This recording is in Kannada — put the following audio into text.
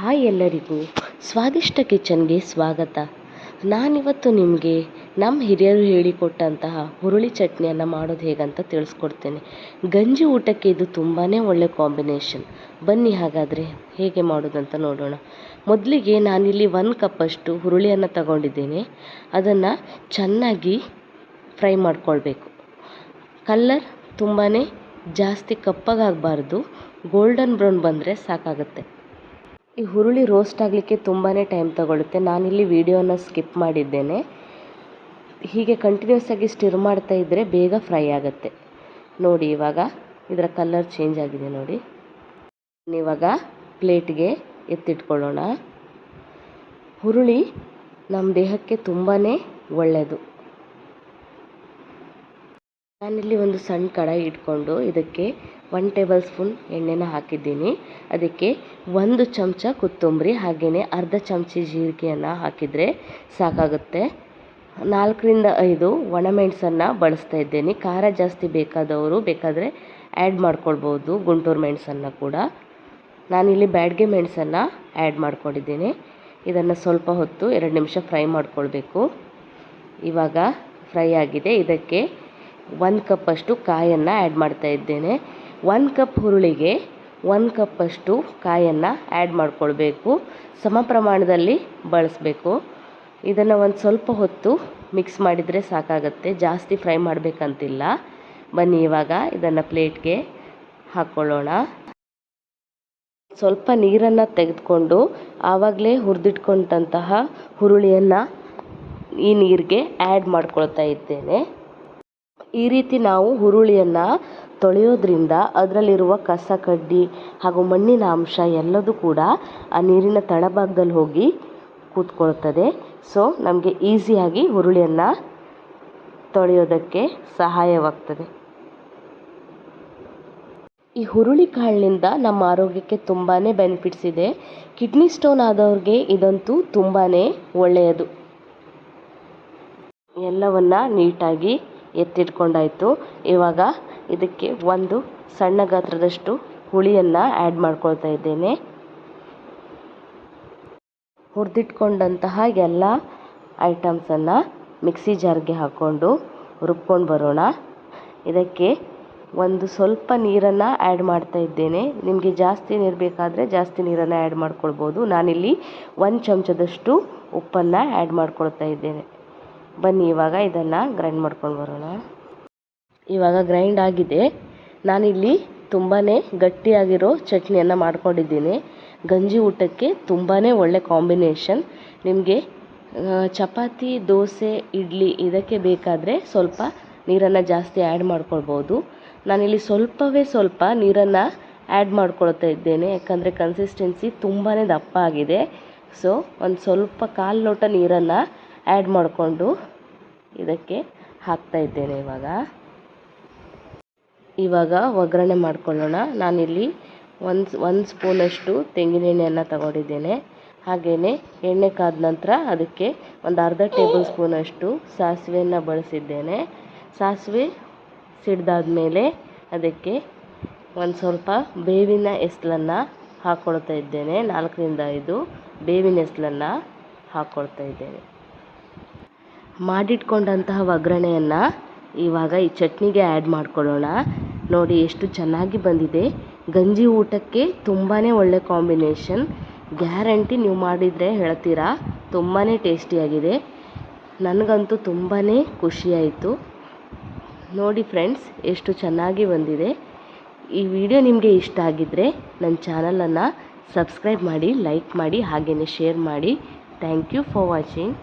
ಹಾಯ್ ಎಲ್ಲರಿಗೂ. ಸ್ವಾದಿಷ್ಟ ಕಿಚನ್ಗೆ ಸ್ವಾಗತ. ನಾನಿವತ್ತು ನಿಮಗೆ ನಮ್ಮ ಹಿರಿಯರು ಹೇಳಿಕೊಟ್ಟಂತಹ ಹುರುಳಿ ಚಟ್ನಿಯನ್ನು ಮಾಡೋದು ಹೇಗಂತ ತಿಳಿಸ್ಕೊಡ್ತೇನೆ. ಗಂಜಿ ಊಟಕ್ಕೆ ಇದು ತುಂಬಾ ಒಳ್ಳೆ ಕಾಂಬಿನೇಷನ್. ಬನ್ನಿ ಹಾಗಾದರೆ ಹೇಗೆ ಮಾಡೋದಂತ ನೋಡೋಣ. ಮೊದಲಿಗೆ ನಾನಿಲ್ಲಿ ಒನ್ ಕಪ್ಪಷ್ಟು ಹುರುಳಿಯನ್ನು ತಗೊಂಡಿದ್ದೇನೆ. ಅದನ್ನು ಚೆನ್ನಾಗಿ ಫ್ರೈ ಮಾಡಿಕೊಳ್ಬೇಕು. ಕಲ್ಲರ್ ತುಂಬಾ ಜಾಸ್ತಿ ಕಪ್ಪಗಾಗಬಾರ್ದು ಗೋಲ್ಡನ್ ಬ್ರೌನ್ ಬಂದರೆ ಸಾಕಾಗುತ್ತೆ. ಈ ಹುರುಳಿ ರೋಸ್ಟ್ ಆಗಲಿಕ್ಕೆ ತುಂಬಾ ಟೈಮ್ ತಗೊಳುತ್ತೆ. ನಾನಿಲ್ಲಿ ವಿಡಿಯೋನ ಸ್ಕಿಪ್ ಮಾಡಿದ್ದೇನೆ. ಹೀಗೆ ಕಂಟಿನ್ಯೂಸ್ ಆಗಿ ಸ್ಟಿರ್ ಮಾಡ್ತಾ ಇದ್ದರೆ ಬೇಗ ಫ್ರೈ ಆಗುತ್ತೆ. ನೋಡಿ ಇವಾಗ, ಇದರ ಕಲರ್ ಚೇಂಜ್ ಆಗಿದೆ ನೋಡಿ. ಇವಾಗ ಪ್ಲೇಟ್ಗೆ ಎತ್ತಿಟ್ಕೊಳ್ಳೋಣ. ಹುರುಳಿ ನಮ್ಮ ದೇಹಕ್ಕೆ ತುಂಬಾ ಒಳ್ಳೆಯದು ನಾನಿಲ್ಲಿ ಒಂದು ಸಣ್ಣ ಕಡಾಯಿ ಇಟ್ಕೊಂಡು ಇದಕ್ಕೆ ಒನ್ ಟೇಬಲ್ ಸ್ಪೂನ್ ಎಣ್ಣೆನ ಹಾಕಿದ್ದೀನಿ. ಅದಕ್ಕೆ ಒಂದು ಚಮಚ ಕೊತ್ತಂಬರಿ ಹಾಗೆಯೇ ಅರ್ಧ ಚಮಚ ಜೀರಿಗೆಯನ್ನು ಹಾಕಿದರೆ ಸಾಕಾಗುತ್ತೆ. ನಾಲ್ಕರಿಂದ ಐದು ಒಣಮೆಣಸನ್ನು ಬಳಸ್ತಾ ಇದ್ದೇನೆ. ಖಾರ ಜಾಸ್ತಿ ಬೇಕಾದವರು ಬೇಕಾದರೆ ಆ್ಯಡ್ ಮಾಡ್ಕೊಳ್ಬೋದು ಗುಂಟೂರು ಮೆಣಸನ್ನು ಕೂಡ. ನಾನಿಲ್ಲಿ ಬ್ಯಾಡ್ಗೆ ಮೆಣಸನ್ನು ಆ್ಯಡ್ ಮಾಡ್ಕೊಂಡಿದ್ದೀನಿ. ಇದನ್ನು ಸ್ವಲ್ಪ ಹೊತ್ತು ಎರಡು ನಿಮಿಷ ಫ್ರೈ ಮಾಡ್ಕೊಳ್ಬೇಕು. ಇವಾಗ ಫ್ರೈ ಆಗಿದೆ. ಇದಕ್ಕೆ ಒಂದು ಕಪ್ಪಷ್ಟು ಕಾಯನ್ನು ಆ್ಯಡ್ ಮಾಡ್ತಾ ಇದ್ದೇನೆ. ಒಂದು ಕಪ್ ಹುರುಳಿಗೆ ಒಂದು ಕಪ್ಪಷ್ಟು ಕಾಯನ್ನು ಆ್ಯಡ್ ಮಾಡ್ಕೊಳ್ಬೇಕು. ಸಮ ಪ್ರಮಾಣದಲ್ಲಿ ಬಳಸಬೇಕು. ಇದನ್ನು ಒಂದು ಸ್ವಲ್ಪ ಹೊತ್ತು ಮಿಕ್ಸ್ ಮಾಡಿದರೆ ಸಾಕಾಗುತ್ತೆ. ಜಾಸ್ತಿ ಫ್ರೈ ಮಾಡಬೇಕಂತಿಲ್ಲ. ಬನ್ನಿ, ಇವಾಗ ಇದನ್ನು ಪ್ಲೇಟ್ಗೆ ಹಾಕ್ಕೊಳ್ಳೋಣ ಸ್ವಲ್ಪ ನೀರನ್ನು ತೆಗೆದುಕೊಂಡು ಆವಾಗಲೇ ಹುರಿದಿಟ್ಕೊಂಡಂತಹ ಹುರುಳಿಯನ್ನು ಈ ನೀರಿಗೆ ಆ್ಯಡ್ ಮಾಡ್ಕೊಳ್ತಾ ಇದ್ದೇನೆ. ಈ ರೀತಿ ನಾವು ಹುರುಳಿಯನ್ನು ತೊಳೆಯೋದ್ರಿಂದ ಅದರಲ್ಲಿರುವ ಕಸ, ಕಡ್ಡಿ ಹಾಗೂ ಮಣ್ಣಿನ ಅಂಶ ಎಲ್ಲದೂ ಕೂಡ ಆ ನೀರಿನ ತಳಭಾಗದಲ್ಲಿ ಹೋಗಿ ಕೂತ್ಕೊಳ್ತದೆ. ಸೊ ನಮಗೆ ಈಸಿಯಾಗಿ ಹುರುಳಿಯನ್ನು ತೊಳೆಯೋದಕ್ಕೆ ಸಹಾಯವಾಗ್ತದೆ. ಈ ಹುರುಳಿ ಕಾಳಿನಿಂದ ನಮ್ಮ ಆರೋಗ್ಯಕ್ಕೆ ತುಂಬಾ ಬೆನಿಫಿಟ್ಸ್ ಇದೆ. ಕಿಡ್ನಿ ಸ್ಟೋನ್ ಆದವ್ರಿಗೆ ಇದಂತೂ ತುಂಬಾ ಒಳ್ಳೆಯದು. ಎಲ್ಲವನ್ನ ನೀಟಾಗಿ ಎತ್ತಿಟ್ಕೊಂಡಾಯಿತು. ಇವಾಗ ಇದಕ್ಕೆ ಒಂದು ಸಣ್ಣ ಗಾತ್ರದಷ್ಟು ಹುಳಿಯನ್ನು ಆ್ಯಡ್ ಮಾಡ್ಕೊಳ್ತಾ ಇದ್ದೇನೆ. ಹುರಿದಿಟ್ಕೊಂಡಂತಹ ಎಲ್ಲ ಐಟಮ್ಸನ್ನು ಮಿಕ್ಸಿ ಜಾರ್ಗೆ ಹಾಕ್ಕೊಂಡು ರುಬ್ಕೊಂಡು ಬರೋಣ. ಇದಕ್ಕೆ ಒಂದು ಸ್ವಲ್ಪ ನೀರನ್ನು ಆ್ಯಡ್ ಮಾಡ್ತಾ ಇದ್ದೇನೆ. ನಿಮಗೆ ಜಾಸ್ತಿ ನೀರು ಬೇಕಾದರೆ ಜಾಸ್ತಿ ನೀರನ್ನು ಆ್ಯಡ್ ಮಾಡ್ಕೊಳ್ಬೋದು. ನಾನಿಲ್ಲಿ ಒಂದು ಚಮಚದಷ್ಟು ಉಪ್ಪನ್ನು ಆ್ಯಡ್ ಮಾಡ್ಕೊಳ್ತಾ ಇದ್ದೇನೆ. ಬನ್ನಿ, ಇವಾಗ ಇದನ್ನು ಗ್ರೈಂಡ್ ಮಾಡ್ಕೊಂಡು ಬರೋಣ. ಇವಾಗ ಗ್ರೈಂಡ್ ಆಗಿದೆ. ನಾನಿಲ್ಲಿ ತುಂಬಾ ಗಟ್ಟಿಯಾಗಿರೋ ಚಟ್ನಿಯನ್ನು ಮಾಡ್ಕೊಂಡಿದ್ದೀನಿ. ಗಂಜಿ ಊಟಕ್ಕೆ ತುಂಬಾ ಒಳ್ಳೆ ಕಾಂಬಿನೇಷನ್ ನಿಮಗೆ ಚಪಾತಿ, ದೋಸೆ, ಇಡ್ಲಿ ಇದಕ್ಕೆ ಬೇಕಾದರೆ ಸ್ವಲ್ಪ ನೀರನ್ನು ಜಾಸ್ತಿ ಆ್ಯಡ್ ಮಾಡ್ಕೊಳ್ಬೋದು. ನಾನಿಲ್ಲಿ ಸ್ವಲ್ಪವೇ ಸ್ವಲ್ಪ ನೀರನ್ನು ಆ್ಯಡ್ ಮಾಡ್ಕೊಳ್ತಾ ಇದ್ದೇನೆ. ಯಾಕಂದರೆ ಕನ್ಸಿಸ್ಟೆನ್ಸಿ ತುಂಬಾ ದಪ್ಪ ಆಗಿದೆ. ಸೊ ಒಂದು ಸ್ವಲ್ಪ ಕಾಲು ಲೋಟ ನೀರನ್ನು ಆ್ಯಡ್ ಮಾಡಿಕೊಂಡು ಇದಕ್ಕೆ ಹಾಕ್ತಾ ಇದ್ದೇನೆ ಇವಾಗ. ಇವಾಗ ಒಗ್ಗರಣೆ ಮಾಡ್ಕೊಳ್ಳೋಣ. ನಾನಿಲ್ಲಿ ಒಂದು ಒಂದು ಸ್ಪೂನಷ್ಟು ತೆಂಗಿನ ಎಣ್ಣೆಯನ್ನು ತಗೊಂಡಿದ್ದೇನೆ. ಹಾಗೆಯೇ ಎಣ್ಣೆ ಕಾದ ನಂತರ ಅದಕ್ಕೆ ಒಂದು ಅರ್ಧ ಟೇಬಲ್ ಸ್ಪೂನಷ್ಟು ಸಾಸಿವೆಯನ್ನು ಬಳಸಿದ್ದೇನೆ. ಸಾಸಿವೆ ಸಿಡ್ದಾದ್ಮೇಲೆ ಅದಕ್ಕೆ ಒಂದು ಸ್ವಲ್ಪ ಬೇವಿನ ಎಸ್ಲನ್ನು ಹಾಕ್ಕೊಳ್ತಾ ಇದ್ದೇನೆ. ನಾಲ್ಕರಿಂದ ಐದು ಬೇವಿನ ಎಸ್ಲನ್ನು ಹಾಕ್ಕೊಳ್ತಾ ಇದ್ದೇನೆ. ಮಾಡಿಟ್ಕೊಂಡಂತಹ ಒಗ್ಗರಣೆಯನ್ನು ಇವಾಗ ಈ ಚಟ್ನಿಗೆ ಆ್ಯಡ್ ಮಾಡ್ಕೊಳ್ಳೋಣ. ನೋಡಿ ಎಷ್ಟು ಚೆನ್ನಾಗಿ ಬಂದಿದೆ. ಗಂಜಿ ಊಟಕ್ಕೆ ತುಂಬಾ ಒಳ್ಳೆ ಕಾಂಬಿನೇಷನ್. ಗ್ಯಾರಂಟಿ ನೀವು ಮಾಡಿದರೆ ಹೇಳ್ತೀರಾ? ತುಂಬಾ ಟೇಸ್ಟಿಯಾಗಿದೆ. ನನಗಂತೂ ತುಂಬಾ ಖುಷಿಯಾಯಿತು. ನೋಡಿ ಫ್ರೆಂಡ್ಸ್, ಎಷ್ಟು ಚೆನ್ನಾಗಿ ಬಂದಿದೆ. ಈ ವಿಡಿಯೋ ನಿಮಗೆ ಇಷ್ಟ ಆಗಿದ್ದರೆ ನನ್ನ ಚಾನಲನ್ನು ಸಬ್ಸ್ಕ್ರೈಬ್ ಮಾಡಿ, ಲೈಕ್ ಮಾಡಿ ಹಾಗೆಯೇ ಶೇರ್ ಮಾಡಿ. Thank you for watching.